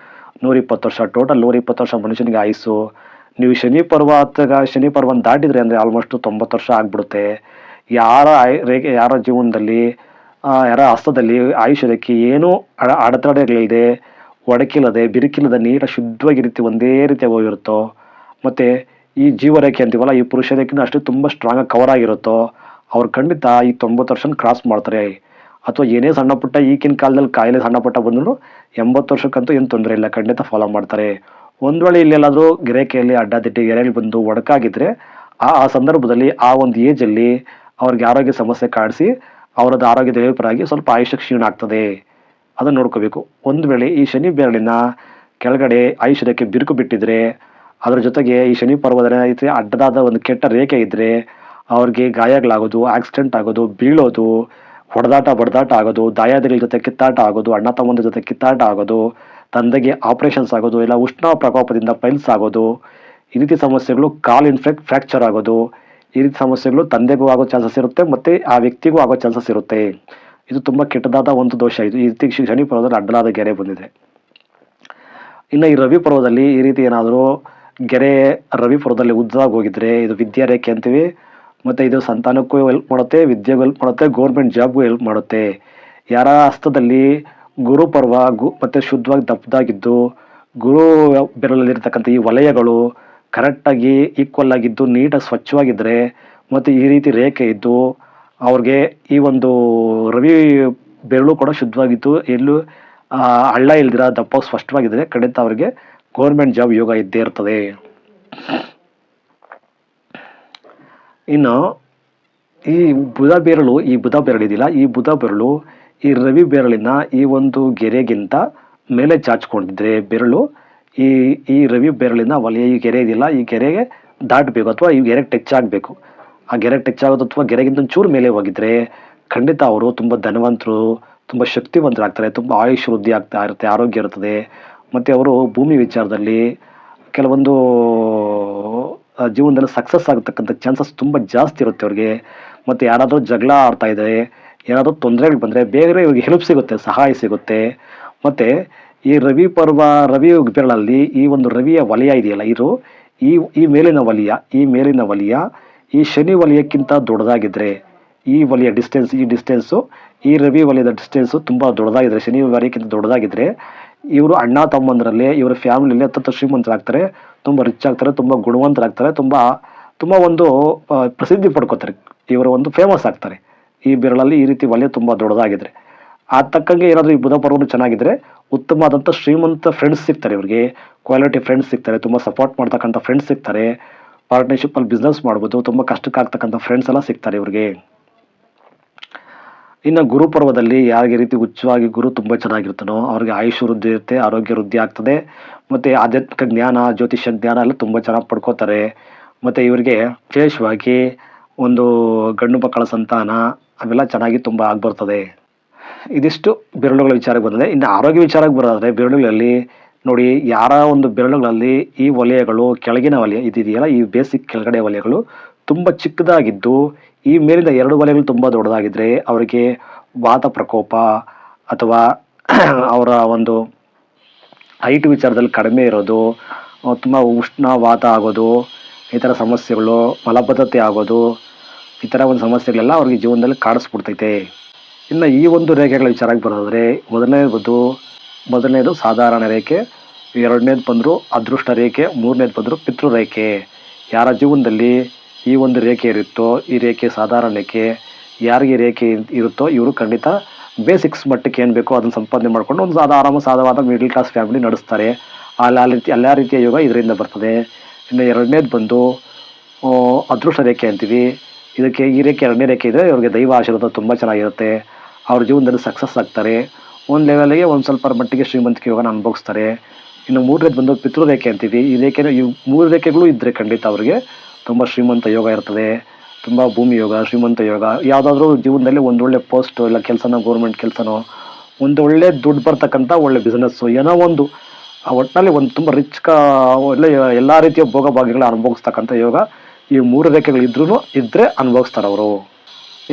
ನೂರ ಇಪ್ಪತ್ತು ವರ್ಷ ಟೋಟಲ್ ನೂರ ಇಪ್ಪತ್ತು ವರ್ಷ ಮನುಷ್ಯನಿಗೆ ಆಯುಸ್ಸು. ನೀವು ಶನಿ ಪರ್ವ ಹತ್ತಾಗ ಶನಿ ಪರ್ವನ ದಾಟಿದ್ರೆ ಅಂದರೆ ಆಲ್ಮೋಸ್ಟ್ ತೊಂಬತ್ತು ವರ್ಷ ಆಗಿಬಿಡುತ್ತೆ. ಯಾರ ರೇಖೆ, ಯಾರ ಜೀವನದಲ್ಲಿ ಯಾರ ಹಸ್ತದಲ್ಲಿ ಆಯುಷ್ಯದಕ್ಕೆ ಏನೂ ಅಡ ಅಡೆತಡೆಗಳಿಲ್ಲದೆ ಒಡಕಿಲ್ಲದೆ, ಬಿರುಕಿಲ್ಲದೆ, ನೀರು ಶುದ್ಧವಾಗಿ ರೀತಿ ಒಂದೇ ರೀತಿ ಹೋಗಿರುತ್ತೋ. ಮತ್ತು ಈ ಜೀವರೇಖೆ ಅಂತೀವಲ್ಲ, ಈ ಪುರುಷ ಅಷ್ಟು ತುಂಬ ಸ್ಟ್ರಾಂಗಾಗಿ ಕವರ್ ಆಗಿರುತ್ತೋ. ಅವ್ರು ಖಂಡಿತ ಈ ತೊಂಬತ್ತು ವರ್ಷನ ಕ್ರಾಸ್ ಮಾಡ್ತಾರೆ. ಅಥವಾ ಏನೇ ಸಣ್ಣ ಪುಟ್ಟ ಈಗಿನ ಕಾಲದಲ್ಲಿ ಕಾಯಿಲೆ ಸಣ್ಣ ಪುಟ್ಟ ಬಂದರೂ ಎಂಬತ್ತು ವರ್ಷಕ್ಕಂತೂ ಏನು ತೊಂದರೆ ಇಲ್ಲ, ಖಂಡಿತ ಫಾಲೋ ಮಾಡ್ತಾರೆ. ಒಂದು ವೇಳೆ ಇಲ್ಲೆಲ್ಲಾದರೂ ಗಿರೇಕೆಯಲ್ಲಿ, ಅಡ್ಡದಿಡ್ಡಿ ಗೆರೆಯಲ್ಲಿ ಬಂದು ಒಡಕಾಗಿದ್ರೆ, ಆ ಆ ಸಂದರ್ಭದಲ್ಲಿ ಆ ಒಂದು ಏಜಲ್ಲಿ ಅವ್ರಿಗೆ ಆರೋಗ್ಯ ಸಮಸ್ಯೆ ಕಾಡಿಸಿ ಅವರದ್ದು ಆರೋಗ್ಯದ ಏರ್ಪರಾಗಿ ಸ್ವಲ್ಪ ಆಯುಷ್ಯ ಕ್ಷೀಣ ಆಗ್ತದೆ. ಅದನ್ನು ನೋಡ್ಕೋಬೇಕು. ಒಂದು ವೇಳೆ ಈ ಶನಿ ಬೆರಳಿನ ಕೆಳಗಡೆ ಆಯುಷ್ಯದಕ್ಕೆ ಬಿರುಕು ಬಿಟ್ಟಿದ್ರೆ, ಅದರ ಜೊತೆಗೆ ಈ ಶನಿ ಪರ್ವದ ಅಡ್ಡದಾದ ಒಂದು ಕೆಟ್ಟ ರೇಖೆ ಇದ್ದರೆ ಅವ್ರಿಗೆ ಗಾಯಗಳಾಗೋದು ಆಕ್ಸಿಡೆಂಟ್ ಆಗೋದು, ಬೀಳೋದು, ಹೊಡೆದಾಟ, ಬಡದಾಟ ಆಗೋದು ದಾಯಾದಿಗಳ ಜೊತೆ ಕಿತ್ತಾಟ ಆಗೋದು, ಅಣ್ಣ ತಮ್ಮಂದ್ರ ಜೊತೆ ಕಿತ್ತಾಟ ಆಗೋದು, ತಂದೆಗೆ ಆಪರೇಷನ್ಸ್ ಆಗೋದು, ಇಲ್ಲ ಉಷ್ಣ ಪ್ರಕೋಪದಿಂದ ಪೈಲ್ಸ್ ಆಗೋದು, ಈ ರೀತಿ ಸಮಸ್ಯೆಗಳು ಕಾಲ್ ಇನ್ಫೆಕ್ಟ್ ಫ್ರ್ಯಾಕ್ಚರ್ ಆಗೋದು ಈ ರೀತಿ ಸಮಸ್ಯೆಗಳು ತಂದೆಗೂ ಆಗೋ ಚಾನ್ಸಸ್ ಇರುತ್ತೆ, ಮತ್ತು ಆ ವ್ಯಕ್ತಿಗೂ ಆಗೋ ಚಾನ್ಸಸ್ ಇರುತ್ತೆ. ಇದು ತುಂಬ ಕೆಟ್ಟದಾದ ಒಂದು ದೋಷ. ಇದು ಈ ರೀತಿ ಶನಿ ಪರ್ವದಲ್ಲಿ ಅಡ್ಡಲಾದ ಗೆರೆ ಬಂದಿದೆ. ಇನ್ನು ಈ ರವಿ ಪರ್ವದಲ್ಲಿ ಈ ರೀತಿ ಏನಾದರೂ ಗೆರೆ ರವಿ ಪರ್ವದಲ್ಲಿ ಉದ್ದವಾಗಿ ಹೋಗಿದ್ರೆ, ಇದು ವಿದ್ಯಾರೇಖೆ ಅಂತೀವಿ, ಮತ್ತು ಇದು ಸಂತಾನಕ್ಕೂ ಹೆಲ್ಪ್ ಮಾಡುತ್ತೆ, ವಿದ್ಯೆಗೂ ಹೆಲ್ಪ್ ಮಾಡುತ್ತೆ ಗೌರ್ಮೆಂಟ್ ಜಾಬ್ಗೂ ಹೆಲ್ಪ್ ಮಾಡುತ್ತೆ. ಯಾರ ಹಸ್ತದಲ್ಲಿ ಗುರು ಪರ್ವ ಗು ಮತ್ತು ಶುದ್ಧವಾಗಿ ದಪ್ಪದಾಗಿದ್ದು, ಗುರು ಬೆರಳಲ್ಲಿರ್ತಕ್ಕಂಥ ಈ ವಲಯಗಳು ಕರೆಕ್ಟಾಗಿ ಈಕ್ವಲ್ ಆಗಿದ್ದು ನೀಟಾಗಿ ಸ್ವಚ್ಛವಾಗಿದ್ದರೆ ಮತ್ತು ಈ ರೀತಿ ರೇಖೆ ಇದ್ದು ಅವ್ರಿಗೆ ಈ ಒಂದು ರವಿ ಬೆರಳು ಕೂಡ ಶುದ್ಧವಾಗಿದ್ದು ಎಲ್ಲೂ ಹಳ್ಳ ಇಲ್ದಿರ ದಪ್ಪ ಸ್ಪಷ್ಟವಾಗಿದ್ದರೆ ಖಂಡಿತ ಅವರಿಗೆ ಗೌರ್ಮೆಂಟ್ ಜಾಬ್ ಯೋಗ ಇದ್ದೇ ಇರ್ತದೆ. ಇನ್ನು, ಈ ಬುಧ ಬೆರಳು, ಈ ಬುಧ ಬೆರಳಿದಿಲ್ಲ ಈ ಬುಧ ಬೆರಳು, ಈ ರವಿ ಬೆರಳಿನ ಈ ಒಂದು ಗೆರೆಗಿಂತ ಮೇಲೆ ಚಾಚ್ಕೊಂಡಿದ್ರೆ ಬೆರಳು ಈ ಈ ರವಿ ಬೆರಳಿನ ವಲಯ ಈ ಗೆರೆ ಇದಿಲ್ಲ ಈ ಗೆರೆಗೆ ದಾಟಬೇಕು ಅಥವಾ ಈ ಗೆರೆಗೆ ಟಚ್ ಆಗಬೇಕು. ಆ ಗೆರೆಗೆ ಟಚ್ ಆಗೋದು ಅಥವಾ ಗೆರೆಗಿಂತ ಚೂರು ಮೇಲೆ ಹೋಗಿದ್ರೆ ಖಂಡಿತ ಅವರು ತುಂಬ ಧನವಂತರು, ತುಂಬ ಶಕ್ತಿವಂತರಾಗ್ತಾರೆ, ತುಂಬ ಆಯುಷ್ ವೃದ್ಧಿ ಆಗ್ತಾ ಇರುತ್ತೆ, ಆರೋಗ್ಯ ಇರ್ತದೆ ಮತ್ತು ಅವರು ಭೂಮಿ ವಿಚಾರದಲ್ಲಿ ಕೆಲವೊಂದು ಜೀವನದಲ್ಲಿ ಸಕ್ಸಸ್ ಆಗತಕ್ಕಂಥ ಚಾನ್ಸಸ್ ತುಂಬ ಜಾಸ್ತಿ ಇರುತ್ತೆ ಅವ್ರಿಗೆ. ಮತ್ತು ಯಾರಾದರೂ ಜಗಳ ಆಡ್ತಾ ಇದ್ದಾರೆ ಏನಾದರೂ ತೊಂದರೆಗಳು ಬಂದರೆ ಬೇಗನೆ ಇವ್ರಿಗೆ ಹೆಲ್ಪ್ ಸಿಗುತ್ತೆ, ಸಹಾಯ ಸಿಗುತ್ತೆ. ಮತ್ತು ಈ ರವಿ ಪರ್ವ, ರವಿ ಬೆರಳಲ್ಲಿ ಈ ಒಂದು ರವಿಯ ವಲಯ ಇದೆಯಲ್ಲ, ಇದು ಈ ಈ ಮೇಲಿನ ವಲಯ, ಈ ಮೇಲಿನ ವಲಯ, ಈ ಶನಿ ವಲಯಕ್ಕಿಂತ ದೊಡ್ಡದಾಗಿದ್ದರೆ ಈ ವಲಯ ಡಿಸ್ಟೆನ್ಸ್ ಈ ಡಿಸ್ಟೆನ್ಸು ಈ ರವಿ ವಲಯದ ಡಿಸ್ಟೆನ್ಸು ತುಂಬ ದೊಡ್ಡದಾಗಿದ್ದರೆ ಶನಿ ವಲಯಕ್ಕಿಂತ ದೊಡ್ಡದಾಗಿದ್ದರೆ ಇವರು ಅಣ್ಣ, ತಮ್ಮಂದರಲ್ಲಿ, ಇವರ ಫ್ಯಾಮಿಲಿಯಲ್ಲಿ ಅತ್ಯಂತ ಶ್ರೀಮಂತರಾಗ್ತಾರೆ, ತುಂಬ ರಿಚ್ ಆಗ್ತಾರೆ, ತುಂಬ ಗುಣವಂತರಾಗ್ತಾರೆ, ತುಂಬ ತುಂಬ ಒಂದು ಪ್ರಸಿದ್ಧಿ ಪಡ್ಕೋತಾರೆ, ಇವರು ಒಂದು ಫೇಮಸ್ ಆಗ್ತಾರೆ. ಈ ಬೆರಳಲ್ಲಿ ಈ ರೀತಿ ವಲಯ ತುಂಬ ದೊಡ್ಡದಾಗಿದ್ರೆ. ಆ ತಕ್ಕಂಗೆ ಏನಾದರೂ ಈ ಬುಧ ಪರ್ವನು ಚೆನ್ನಾಗಿದ್ದರೆ ಉತ್ತಮವಾದಂಥ ಶ್ರೀಮಂತ ಫ್ರೆಂಡ್ಸ್ ಸಿಗ್ತಾರೆ ಇವರಿಗೆ. ಕ್ವಾಲಿಟಿ ಫ್ರೆಂಡ್ಸ್ ಸಿಗ್ತಾರೆ, ತುಂಬ ಸಪೋರ್ಟ್ ಮಾಡ್ತಕ್ಕಂಥ ಫ್ರೆಂಡ್ಸ್ ಸಿಗ್ತಾರೆ. ಪಾರ್ಟ್ನರ್ಶಿಪ್ಪಲ್ಲಿ ಬಿಸ್ನೆಸ್ ಮಾಡ್ಬೋದು, ತುಂಬ ಕಷ್ಟಕ್ಕಾಗ್ತಕ್ಕಂಥ ಫ್ರೆಂಡ್ಸ್ ಎಲ್ಲ ಸಿಗ್ತಾರೆ ಇವ್ರಿಗೆ. ಇನ್ನು ಗುರು ಪರ್ವದಲ್ಲಿ ಯಾರಿಗೆ ರೀತಿ ಉಚ್ಚವಾಗಿ ಗುರು ತುಂಬ ಚೆನ್ನಾಗಿರ್ತಾನೋ ಅವ್ರಿಗೆ ಆಯುಷ್ ವೃದ್ಧಿ ಇರುತ್ತೆ, ಆರೋಗ್ಯ ವೃದ್ಧಿ ಆಗ್ತದೆ. ಮತ್ತು ಆಧ್ಯಾತ್ಮಿಕ ಜ್ಞಾನ, ಜ್ಯೋತಿಷ್ಯ ಜ್ಞಾನ ಎಲ್ಲ ತುಂಬ ಚೆನ್ನಾಗಿ ಪಡ್ಕೋತಾರೆ. ಮತ್ತು ಇವರಿಗೆ ವಿಶೇಷವಾಗಿ ಒಂದು ಗಂಡು ಮಕ್ಕಳ ಸಂತಾನ ಅವೆಲ್ಲ ಚೆನ್ನಾಗಿ ತುಂಬ ಆಗ್ಬರ್ತದೆ. ಇದಿಷ್ಟು ಬೆರಳುಗಳ ವಿಚಾರಕ್ಕೆ ಬಂದಿದೆ ಇನ್ನು ಆರೋಗ್ಯ ವಿಚಾರಕ್ಕೆ ಬರೋದಾದರೆ, ಬೆರಳುಗಳಲ್ಲಿ ನೋಡಿ, ಯಾರ ಒಂದು ಬೆರಳುಗಳಲ್ಲಿ ಈ ವಲಯಗಳು, ಕೆಳಗಿನ ವಲಯ ಇದಿದೆಯಲ್ಲ, ಈ ಬೇಸಿಕ್ ಕೆಳಗಡೆ ವಲಯಗಳು ತುಂಬ ಚಿಕ್ಕದಾಗಿದ್ದು, ಈ ಮೇಲಿನ ಎರಡು ವಲಯಗಳು ತುಂಬ ದೊಡ್ಡದಾಗಿದ್ದರೆ ಅವರಿಗೆ ವಾತ ಪ್ರಕೋಪ ಅಥವಾ *clears throat* ಅವರ ಒಂದು ಹೈಟ್ ವಿಚಾರದಲ್ಲಿ ಕಡಿಮೆ ಇರೋದು, ತುಂಬ ಉಷ್ಣ ವಾತ ಆಗೋದು, ಈ ಥರ ಸಮಸ್ಯೆಗಳು ಮಲಬದ್ಧತೆ ಆಗೋದು, ಈ ಥರ ಒಂದು ಸಮಸ್ಯೆಗಳೆಲ್ಲ ಅವ್ರಿಗೆ ಜೀವನದಲ್ಲಿ ಕಾಡಿಸ್ಬಿಡ್ತೈತೆ. ಇನ್ನು ಈ ಒಂದು ರೇಖೆಗಳ ವಿಚಾರಕ್ಕೆ ಬರೋದಾದರೆ, ಮೊದಲನೇದು ಮೊದಲನೇದು ಸಾಧಾರಣ ರೇಖೆ, ಎರಡನೇದು ಬಂದರೂ ಅದೃಷ್ಟ ರೇಖೆ, ಮೂರನೇದು ಬಂದರು ಪಿತೃ ರೇಖೆ. ಯಾರ ಜೀವನದಲ್ಲಿ ಈ ಒಂದು ರೇಖೆ ಇರುತ್ತೋ, ಈ ರೇಖೆ ಸಾಧಾರಣ ರೇಖೆ ಯಾರಿಗೆ ರೇಖೆ ಇರುತ್ತೋ, ಇವರು ಖಂಡಿತ ಬೇಸಿಕ್ಸ್ ಮಟ್ಟಕ್ಕೆ ಏನು ಬೇಕೋ ಅದನ್ನು ಸಂಪಾದನೆ ಮಾಡಿಕೊಂಡು ಒಂದು ಸಾಧ ಆರಾಮ ಸಾಧವಾದ ಮಿಡಲ್ ಕ್ಲಾಸ್ ಫ್ಯಾಮಿಲಿ ನಡೆಸ್ತಾರೆ. ಅಲ್ಲಿ ಆ ರೀತಿ ಎಲ್ಲ ರೀತಿಯ ಯೋಗ ಇದರಿಂದ ಬರ್ತದೆ. ಇನ್ನು ಎರಡನೇದು ಬಂದು ಅದೃಷ್ಟ ರೇಖೆ ಅಂತೀವಿ. ಇದಕ್ಕೆ ಈ ರೇಖೆ ಎರಡನೇ ರೇಖೆ ಇದ್ದರೆ ಇವ್ರಿಗೆ ದೈವ ಆಶೀರ್ವಾದ ತುಂಬ ಚೆನ್ನಾಗಿರುತ್ತೆ. ಅವ್ರ ಜೀವನದಲ್ಲಿ ಸಕ್ಸಸ್ ಆಗ್ತಾರೆ. ಒಂದು ಲೆವೆಲ್ಗೆ ಒಂದು ಸ್ವಲ್ಪ ಮಟ್ಟಿಗೆ ಶ್ರೀಮಂತಿಕೆ ಯೋಗನ ಅನುಭವಿಸ್ತಾರೆ. ಇನ್ನು ಮೂರನೇದು ಬಂದು ಪಿತೃರೇಖೆ ಅಂತೀವಿ ಈ ರೇಖೆನ ಈ ಮೂರು ರೇಖೆಗಳು ಇದ್ದರೆ ಖಂಡಿತ ಅವರಿಗೆ ತುಂಬ ಶ್ರೀಮಂತ ಯೋಗ ಇರ್ತದೆ. ತುಂಬ ಭೂಮಿ ಯೋಗ, ಶ್ರೀಮಂತ ಯೋಗ, ಯಾವುದಾದ್ರೂ ಜೀವನದಲ್ಲಿ ಒಂದೊಳ್ಳೆ ಪೋಸ್ಟು ಇಲ್ಲ ಕೆಲಸನೋ ಗೌರ್ಮೆಂಟ್ ಕೆಲಸನೋ, ಒಂದು ಒಳ್ಳೆ ದುಡ್ಡು ಬರ್ತಕ್ಕಂಥ ಒಳ್ಳೆ ಬಿಸ್ನೆಸ್ಸು ಏನೋ ಒಂದು, ಆ ಒಟ್ಟಿನಲ್ಲಿ ಒಂದು ತುಂಬ ರಿಚ್ ಕಾ, ಒಳ್ಳೆ ಎಲ್ಲ ರೀತಿಯ ಭೋಗ ಭಾಗ್ಯಗಳ ಅನುಭವಿಸ್ತಕ್ಕಂಥ ಯೋಗ ಈ ಮೂರು ರೇಖೆಗಳಿದ್ರೂ ಇದ್ದರೆ ಅನುಭವಿಸ್ತಾರೆ ಅವರು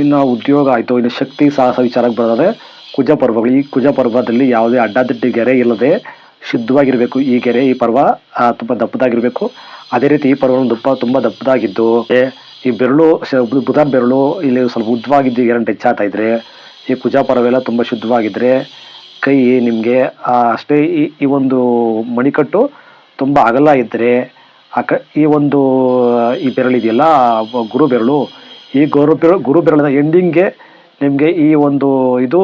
ಇನ್ನು ಉದ್ಯೋಗ ಆಯಿತು, ಇನ್ನು ಶಕ್ತಿ ಸಾಹಸ ವಿಚಾರಕ್ಕೆ ಬರೋದಾದ್ರೆ ಕುಜ ಪರ್ವಗಳು. ಈ ಕುಜ ಪರ್ವದಲ್ಲಿ ಯಾವುದೇ ಅಡ್ಡದಿಡ್ಡಿ ಗೆರೆ ಇಲ್ಲದೆ ಶುದ್ಧವಾಗಿರಬೇಕು. ಈ ಗೆರೆ, ಈ ಪರ್ವ ತುಂಬ ದಪ್ಪದಾಗಿರಬೇಕು. ಅದೇ ರೀತಿ ಈ ಪರ್ವ ದಪ್ಪ ತುಂಬ ದಪ್ಪದಾಗಿದ್ದು ಈ ಬೆರಳು ಬುಧನ ಬೆರಳು ಇಲ್ಲಿ ಸ್ವಲ್ಪ ಉದ್ದವಾಗಿದ್ದು ಗೆರೆ ಟಚ್ ಇದ್ರೆ, ಈ ಕುಜ ಪರ್ವೆಲ್ಲ ತುಂಬ ಶುದ್ಧವಾಗಿದ್ದರೆ ಕೈ ನಿಮಗೆ ಅಷ್ಟೇ ಈ ಈ ಒಂದು ಮಣಿಕಟ್ಟು ತುಂಬ ಅಗಲ ಇದ್ದರೆ ಆ ಕ, ಈ ಒಂದು, ಈ ಬೆರಳಿದೆಯಲ್ಲ ಗುರು ಬೆರಳು ಈ ಗುರು ಗುರು ಬೆರಳಿನ ಎಂಡಿಂಗ್ಗೆ ನಿಮಗೆ ಈ ಒಂದು ಇದು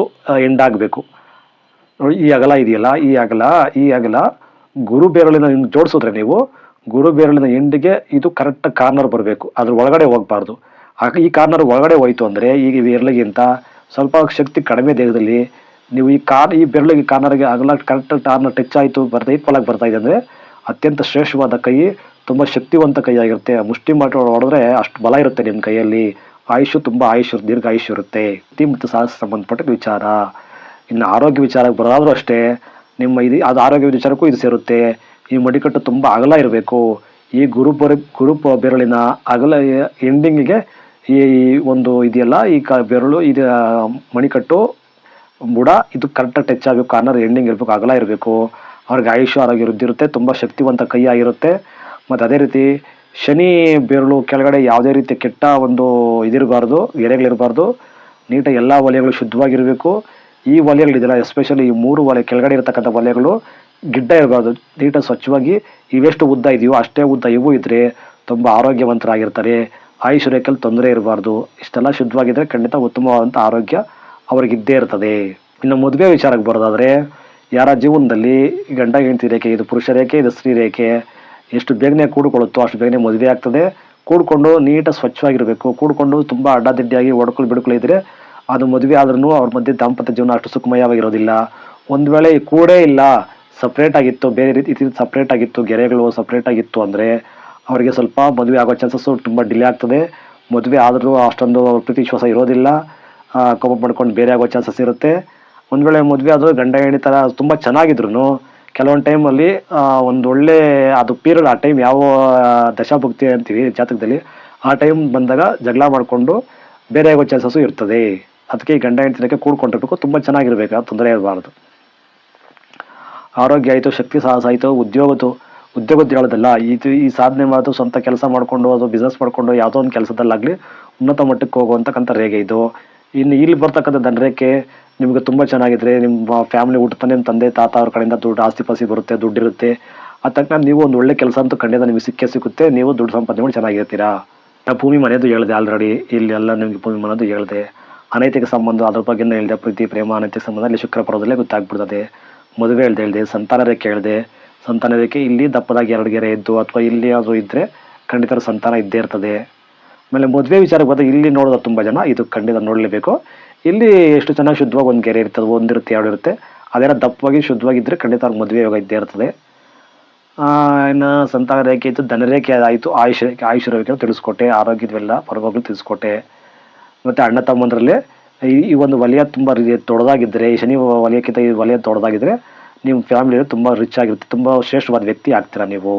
ಎಂಡ್ ಆಗಬೇಕು. ನೋಡಿ, ಈ ಅಗಲ ಇದೆಯಲ್ಲ, ಈ ಅಗಲ ಈ ಅಗಲ, ಗುರು ಬೆರಳಿನ ಜೋಡಿಸಿದ್ರೆ ನೀವು ಗುರು ಬೆರಳಿನ ಎಂಡಿಗೆ ಇದು ಕರೆಕ್ಟ್ ಕಾರ್ನರ್ ಬರಬೇಕು. ಅದ್ರ ಒಳಗಡೆ ಹೋಗಬಾರ್ದು. ಈ ಕಾರ್ನರ್ ಒಳಗಡೆ ಹೋಯ್ತು ಅಂದರೆ ಈಗ ಬೆರಳಿಗಿಂತ ಸ್ವಲ್ಪ ಶಕ್ತಿ ಕಡಿಮೆ ದೇಹದಲ್ಲಿ ನೀವು ಈ ಕಾರ್ ಈ ಬೆರಳಿಗೆ ಕಾರ್ನರ್ಗೆ ಅಗಲ ಕರೆಕ್ಟ್ ಕಾರ್ನರ್ ಟಚ್ ಆಯಿತು ಬರ್ತಾ ಈಕ್ವಲ್ ಆಗಿ ಬರ್ತಾ ಇದೆ ಅಂದರೆ ಅತ್ಯಂತ ಶ್ರೇಷ್ಠವಾದ ಕೈ ತುಂಬ ಶಕ್ತಿವಂತ ಕೈ ಆಗಿರುತ್ತೆ ಮುಷ್ಟಿ ಮಾಡಿ ಹೊಡೆದ್ರೆ ಅಷ್ಟು ಬಲ ಇರುತ್ತೆ ನಿಮ್ಮ ಕೈಯಲ್ಲಿ. ಆಯುಷು ತುಂಬ ಆಯುಷ್ ದೀರ್ಘ ಆಯುಷ್ ಇರುತ್ತೆ. ಶಕ್ತಿ ಮತ್ತು ಸಾಹಸ ಸಂಬಂಧಪಟ್ಟ ವಿಚಾರ. ಇನ್ನು ಆರೋಗ್ಯ ವಿಚಾರಕ್ಕೆ ಬರೋದಾದ್ರೂ ಅಷ್ಟೇ, ನಿಮ್ಮ ಇದು ಅದು ಆರೋಗ್ಯ ವಿಚಾರಕ್ಕೂ ಇದು ಸೇರುತ್ತೆ. ಈ ಮಡಿಕಟ್ಟು ತುಂಬ ಅಗಲ ಇರಬೇಕು. ಈ ಗುರು ಬರ ಗುರು ಬೆರಳಿನ ಅಗಲ ಎಂಡಿಂಗಿಗೆ ಈ ಒಂದು ಇದೆಯಲ್ಲ, ಈ ಕ ಬೆರಳು, ಇದು ಮಣಿಕಟ್ಟು, ಬುಡ, ಇದು ಕರೆಕ್ಟಾಗಿ ಟಚ್ ಆಗಬೇಕು ಕಾರ್ನರ್ ಎಂಡಿಂಗ್ ಇರಬೇಕು, ಅಗಲ ಇರಬೇಕು. ಅವ್ರಿಗೆ ಆಯುಷ್ಯ, ಆರೋಗ್ಯ ವೃದ್ಧಿ ಇರುತ್ತೆ. ತುಂಬ ಶಕ್ತಿವಂತ ಕೈ ಆಗಿರುತ್ತೆ ಮತ್ತು ಅದೇ ರೀತಿ ಶನಿ, ಬೆರಳು ಕೆಳಗಡೆ ಯಾವುದೇ ರೀತಿ ಕೆಟ್ಟ ಒಂದು ಇದಿರಬಾರ್ದು ಎರೆಗಳಿರಬಾರ್ದು ನೀಟಾಗಿ ಎಲ್ಲ ವಲಯಗಳು ಶುದ್ಧವಾಗಿರಬೇಕು. ಈ ವಲಯಗಳಿದೆಯಲ್ಲ ಎಸ್ಪೆಷಲಿ ಈ ಮೂರು ವಲಯ ಕೆಳಗಡೆ ಇರತಕ್ಕಂಥ ವಲಯಗಳು ಗಿಡ್ಡ ಇರಬಾರ್ದು ನೀಟಾಗಿ ಸ್ವಚ್ಛವಾಗಿ ಇವೆಷ್ಟು ಉದ್ದ ಇದೆಯೋ ಅಷ್ಟೇ ಉದ್ದ ಇವು ಇದ್ದರೆ ತುಂಬ ಆರೋಗ್ಯವಂತರಾಗಿರ್ತಾರೆ. ಆಯುಷ್ ರೇಖೆಯಲ್ಲಿ ತೊಂದರೆ ಇರಬಾರ್ದು, ಇಷ್ಟೆಲ್ಲ ಶುದ್ಧವಾಗಿದ್ದರೆ ಖಂಡಿತ ಉತ್ತಮವಾದಂಥ ಆರೋಗ್ಯ ಅವ್ರಿಗಿದ್ದೇ ಇರ್ತದೆ. ಇನ್ನು ಮದುವೆ ವಿಚಾರಕ್ಕೆ ಬರೋದಾದರೆ, ಯಾರ ಜೀವನದಲ್ಲಿ ಗಂಡ, ಹೆಂಡತಿ ರೇಖೆ, ಇದು ಪುರುಷ ರೇಖೆ, ಇದು ಸ್ತ್ರೀ ರೇಖೆ ಎಷ್ಟು ಬೇಗನೆ ಕೂಡಿಕೊಳ್ಳುತ್ತೋ ಅಷ್ಟು ಬೇಗನೆ ಮದುವೆ ಆಗ್ತದೆ. ಕೂಡ್ಕೊಂಡು ನೀಟಾಗಿ ಸ್ವಚ್ಛವಾಗಿರಬೇಕು. ಕೂಡ್ಕೊಂಡು ತುಂಬ ಅಡ್ಡಾದಿಡ್ಡಿಯಾಗಿ ಒಡ್ಕೊಳ್ ಬಿಡ್ಕೊಳ್ ಇದ್ರೆ ಅದು ಮದುವೆ ಆದ್ರೂ ಅವ್ರ ಮಧ್ಯೆ ದಾಂಪತ್ಯ ಜೀವನ ಅಷ್ಟು ಸುಖಮಯವಾಗಿರೋದಿಲ್ಲ. ಒಂದು ವೇಳೆ ಕೂಡೇ ಇಲ್ಲ ಸಪ್ರೇಟ್ ಆಗಿತ್ತು, ಬೇರೆ ರೀತಿ ಇದು ಸಪ್ರೇಟ್ ಆಗಿತ್ತು, ಗೆರೆಗಳು ಸಪ್ರೇಟ್ ಆಗಿತ್ತು ಅಂದರೆ ಅವರಿಗೆ ಸ್ವಲ್ಪ ಮದುವೆ ಆಗೋ ಚಾನ್ಸಸ್ಸು ತುಂಬ ಡಿಲೇ ಆಗ್ತದೆ. ಮದುವೆ ಆದರೂ ಅಷ್ಟೊಂದು ಪ್ರೀತಿ ವಿಶ್ವಾಸ ಇರೋದಿಲ್ಲ. ಕೋಪ ಮಾಡ್ಕೊಂಡು ಬೇರೆ ಆಗೋ ಚಾನ್ಸಸ್ ಇರುತ್ತೆ. ಒಂದು ವೇಳೆ ಮದುವೆ ಆದರೂ ಗಂಡ ಹೆಣ್ಣಿ ಥರ ತುಂಬ ಚೆನ್ನಾಗಿದ್ರು ಕೆಲವೊಂದು ಟೈಮಲ್ಲಿ ಒಂದು ಒಳ್ಳೆ, ಅದು ಪೀರಿಯಡ್ ಆ ಟೈಮ್ ಯಾವ ದಶಾಭುಕ್ತಿ ಅಂತೀವಿ ಜಾತಕದಲ್ಲಿ, ಆ ಟೈಮ್ ಬಂದಾಗ ಜಗಳ ಮಾಡಿಕೊಂಡು ಬೇರೆ ಆಗೋ ಚಾನ್ಸಸ್ಸು ಇರ್ತದೆ. ಅದಕ್ಕೆ ಈ ಗಂಡ ಹೆಂಡತಿನಕ್ಕೆ ಕೂಡ್ಕೊಂಡಿರ್ಬೇಕು ತುಂಬ ಚೆನ್ನಾಗಿರ್ಬೇಕು. ತೊಂದರೆ ಇರಬಾರ್ದು ಆರೋಗ್ಯ ಆಯಿತು, ಶಕ್ತಿ ಸಾಹಸ ಆಯಿತು ಉದ್ಯೋಗದ್ದು ಉದ್ಯೋಗದ್ದು ಹೇಳೋದಲ್ಲ ಇದು ಈ ಸಾಧನೆ ಮಾಡೋದು ಸ್ವಂತ ಕೆಲಸ ಮಾಡಿಕೊಂಡು, ಅದು ಬಿಸ್ನೆಸ್ ಮಾಡಿಕೊಂಡು ಯಾವುದೋ ಒಂದು ಕೆಲಸದಲ್ಲಾಗಲಿ ಉನ್ನತ ಮಟ್ಟಕ್ಕೆ ಹೋಗುವಂತಕ್ಕಂಥ ರೇಗೆ ಇದು. ಇನ್ನು ಇಲ್ಲಿ ಬರ್ತಕ್ಕಂಥ ದಂಡರೇಖೆ ನಿಮಗೆ ತುಂಬ ಚೆನ್ನಾಗಿದ್ರೆ, ನಿಮ್ಮ ಫ್ಯಾಮಿಲಿ ಹುಟ್ಟುತ್ತಾನೆ ನಿಮ್ಮ ತಂದೆ, ತಾತ ಅವ್ರ ಕಡೆಯಿಂದ ದುಡ್ಡು ಆಸ್ತಿ ಪಾಸಿ ಬರುತ್ತೆ, ದುಡ್ಡಿರುತ್ತೆ. ಇರುತ್ತೆ ತಕ್ಷಣ ನೀವು ಒಂದು ಒಳ್ಳೆ ಕೆಲಸ ಅಂತೂ ಖಂಡಿತ ನಿಮಗೆ ಸಿಕ್ಕೇ ಸಿಗುತ್ತೆ. ನೀವು ದುಡ್ಡು ಸಂಪಾದನೆ ಮಾಡಿ ಚೆನ್ನಾಗಿರ್ತೀರಾ? ನಾ ಭೂಮಿ ಮನೆಯದು ಹೇಳಿದೆ ಆಲ್ರೆಡಿ ಇಲ್ಲಿ ಎಲ್ಲ ನಿಮಗೆ ಭೂಮಿ ಮನೆಯದು ಹೇಳಿದೆ. ಅನೈತಿಕ ಸಂಬಂಧ, ಅದ್ರ ಬಗ್ಗೆ ಹೇಳಿದೆ. ಪ್ರೀತಿ, ಪ್ರೇಮ, ಅನೈತಿಕ ಸಂಬಂಧ ಇಲ್ಲಿ ಶುಕ್ರ ಪರ್ವದಲ್ಲೇ ಗೊತ್ತಾಗ್ಬಿಡ್ತದೆ. ಮದುವೆ ಹೇಳ್ದೆ, ಹೇಳಿದೆ. ಸಂತಾನ ರೇಖೆ ಹೇಳಿದೆ ಸಂತಾನ ರೇಖೆ ಇಲ್ಲಿ ದಪ್ಪದಾಗಿ ಎರಡು ಗೆರೆ ಇದ್ದು, ಅಥವಾ ಇಲ್ಲಿ ಅದು ಇದ್ದರೆ ಖಂಡಿತ ಸಂತಾನ ಇದ್ದೇ ಇರ್ತದೆ. ಆಮೇಲೆ ಮದುವೆ ವಿಚಾರಕ್ಕೆ ಬಂದಾಗ ಇಲ್ಲಿ ನೋಡೋದು ತುಂಬ ಜನ, ಇದು ಖಂಡಿತ ನೋಡಲೇಬೇಕು. ಇಲ್ಲಿ ಎಷ್ಟು ಚೆನ್ನಾಗಿ ಶುದ್ಧವಾಗಿ ಒಂದು ಗೆರೆ ಇರ್ತದೆ, ಒಂದಿರುತ್ತೆ, ಎರಡು ಇರುತ್ತೆ, ಅದೆಲ್ಲ ದಪ್ಪವಾಗಿ ಶುದ್ಧವಾಗಿದ್ದರೆ ಖಂಡಿತ ಅವ್ರಿಗೆ ಮದುವೆ ಯೋಗ ಇದ್ದೇ ಇರ್ತದೆ. ಇನ್ನು ಸಂತಾನ ರೇಖೆ ಇತ್ತು ಧನರೇಖೆ ಆಯಿತು, ಆಯುಷ್ ರೇಖೆ ಆಯುಷ್ ರೇಖೆ ತಿಳಿಸ್ಕೊಟ್ಟೆ ಆರೋಗ್ಯದವೆಲ್ಲ ಪರವಾಗಿ ತಿಳಿಸ್ಕೊಟ್ಟೆ. ಮತ್ತು ಅಣ್ಣ ತಮ್ಮಂದ್ರಲ್ಲಿ ಈ ಒಂದು ವಲಯ ತುಂಬ ದೊಡ್ಡದಾಗಿದ್ದರೆ ಶನಿ ವಲಯಕ್ಕಿಂತ ಈ ವಲಯ ದೊಡ್ಡದಾಗಿದ್ದರೆ, ನಿಮ್ಮ ಫ್ಯಾಮಿಲಿ ತುಂಬ ರಿಚ್ ಆಗಿರುತ್ತೆ, ತುಂಬ ಶ್ರೇಷ್ಠವಾದ ವ್ಯಕ್ತಿ ಆಗ್ತೀರಾ ನೀವು?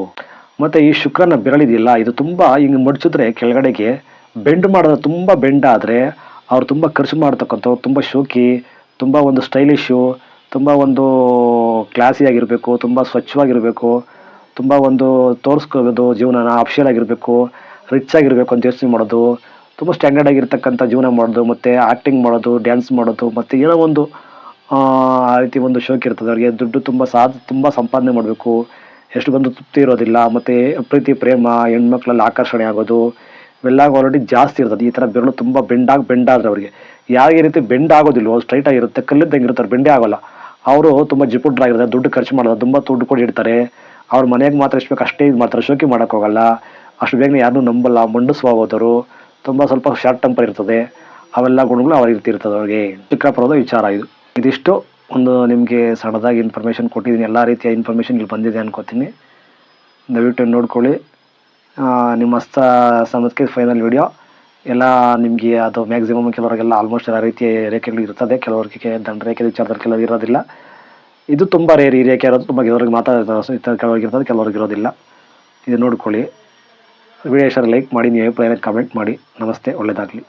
ಮತ್ತು ಈ ಶುಕ್ರನ ಬೆರಳಿದೆಯಲ್ಲ, ಇದು ತುಂಬ ಹಿಂಗೆ ಮಡಚಿದ್ರೆ ಕೆಳಗಡೆಗೆ ಬೆಂಡ್ ಮಾಡೋದು ತುಂಬ ಬೆಂಡ್ ಆದರೆ ಅವ್ರು ತುಂಬ ಖರ್ಚು ಮಾಡ್ತಕ್ಕಂಥವ್ರು, ತುಂಬ ಶೋಕಿ, ತುಂಬ ಒಂದು ಸ್ಟೈಲಿಶು, ತುಂಬ ಒಂದು ಕ್ಲಾಸಿ ಆಗಿರಬೇಕು, ತುಂಬ ಸ್ವಚ್ಛವಾಗಿರಬೇಕು, ತುಂಬ ಒಂದು ತೋರಿಸ್ಕೋಬೋದು ಜೀವನನ ಆಪ್ಷಿಯಲ್ ಆಗಿರಬೇಕು, ರಿಚ್ ಆಗಿರಬೇಕು ಅಂತ ಯೋಚನೆ ಮಾಡೋದು, ತುಂಬ ಸ್ಟ್ಯಾಂಡರ್ಡ್ ಆಗಿರ್ತಕ್ಕಂಥ ಜೀವನ ಮಾಡೋದು, ಮತ್ತು ಆ್ಯಕ್ಟಿಂಗ್ ಮಾಡೋದು, ಡ್ಯಾನ್ಸ್ ಮಾಡೋದು, ಮತ್ತು ಏನೋ ಒಂದು, ಆ ರೀತಿ ಒಂದು ಶೋಕಿರ್ತದೆ ಅವ್ರಿಗೆ ದುಡ್ಡು ತುಂಬ ಸಾ ತುಂಬ ಸಂಪಾದನೆ ಮಾಡಬೇಕು. ಎಷ್ಟು ಬಂದು ತೃಪ್ತಿ ಇರೋದಿಲ್ಲ, ಮತ್ತು ಪ್ರೀತಿ, ಪ್ರೇಮ, ಹೆಣ್ಮಕ್ಳಲ್ಲಿ ಆಕರ್ಷಣೆ ಆಗೋದು, ಇವೆಲ್ಲ ಆಲ್ರೆಡಿ ಜಾಸ್ತಿ ಇರ್ತದೆ. ಈ ಥರ ಬೆರಳು ತುಂಬ ಬೆಂಡಾಗಿ ಬೆಂಡಾದ್ರೆ ಅವರಿಗೆ. ಯಾವ ರೀತಿ ಬೆಂಡ್ ಆಗೋದಿಲ್ಲ ಸ್ಟ್ರೈಟ್ ಆಗಿರುತ್ತೆ ಕಲ್ಲಿದ್ದಂಗೆ ಇರ್ತಾರೆ ಬೆಂಡೆ ಆಗೋಲ್ಲ. ಅವರು ತುಂಬ ಜಿಪುಟ್ರಾಗಿರ್ತಾರೆ, ದುಡ್ಡು ಖರ್ಚು ಮಾಡೋದು, ತುಂಬ ದುಡ್ಡು ಕೊಟ್ಟಿರ್ತಾರೆ ಅವ್ರ ಮನೆಗೆ ಮಾತ್ರ ಎಷ್ಟು ಬೇಕು ಅಷ್ಟೇ ಇದು ಮಾಡ್ತಾರೆ, ಶೋಕಿ ಮಾಡೋಕ್ಕೋಗಲ್ಲ ಅಷ್ಟು ಬೇಗನೆ ಯಾರನ್ನೂ ನಂಬಲ್ಲ ಮಂಡು ಸ್ವಭಾವದವರು ತುಂಬ ಸ್ವಲ್ಪ ಶಾರ್ಟ್ ಟೆಂಪರ್ ಇರ್ತದೆ. ಅವೆಲ್ಲ ಗುಣಗಳು ಅವ್ರಿಗೆ ಇರ್ತಿರ್ತದೆ ಅವ್ರಿಗೆ. ಚಿಕ್ಕಪ್ಪರೋದು ವಿಚಾರ ಇದು. ಇದಿಷ್ಟು. ಒಂದು ನಿಮಗೆ ಸಣ್ಣದಾಗಿ ಇನ್ಫಾರ್ಮೇಷನ್ ಕೊಟ್ಟಿದ್ದೀನಿ, ಎಲ್ಲ ರೀತಿಯ ಇನ್ಫಾರ್ಮೇಷನ್ ಇಲ್ಲಿ ಬಂದಿದೆ ಅನ್ಕೋತೀನಿ. ದಯವಿಟ್ಟು ನೋಡ್ಕೊಳ್ಳಿ. ನಿಮ್ಮ ಹಸ್ತ ಸಮಕ್ಕೆ ಫೈನಲ್ ವಿಡಿಯೋ ಎಲ್ಲ ನಿಮಗೆ ಅದು ಮ್ಯಾಕ್ಸಿಮಮ್ ಕೆಲವರಿಗೆಲ್ಲ ಆಲ್ಮೋಸ್ಟ್ ಎಲ್ಲ ರೀತಿಯ ರೇಖೆಗಳು ಇರ್ತದೆ. ಕೆಲವರಿಗೆ ದಂಡ ರೇಖೆ ವಿಚಾರದಲ್ಲಿ ಕೆಲವರು ಇರೋದಿಲ್ಲ. ಇದು ತುಂಬ ರೇರ್ ಈ ರೇಖೆ ಇರೋದು. ತುಂಬ ಕೆಲವರಿಗೆ ಮಾತ್ರ ಕೆಲವರಿಗೆ ಇರ್ತದೆ, ಕೆಲವರಿಗೆ ಇರೋದಿಲ್ಲ. ಇದು ನೋಡ್ಕೊಳ್ಳಿ. ವಿಡಿಯೋ ಇಷ್ಟ ಲೈಕ್ ಮಾಡಿ ನೀವು ಅಭಿಪ್ರಾಯ ಕಮೆಂಟ್ ಮಾಡಿ. ನಮಸ್ತೆ ಒಳ್ಳೆಯದಾಗಲಿ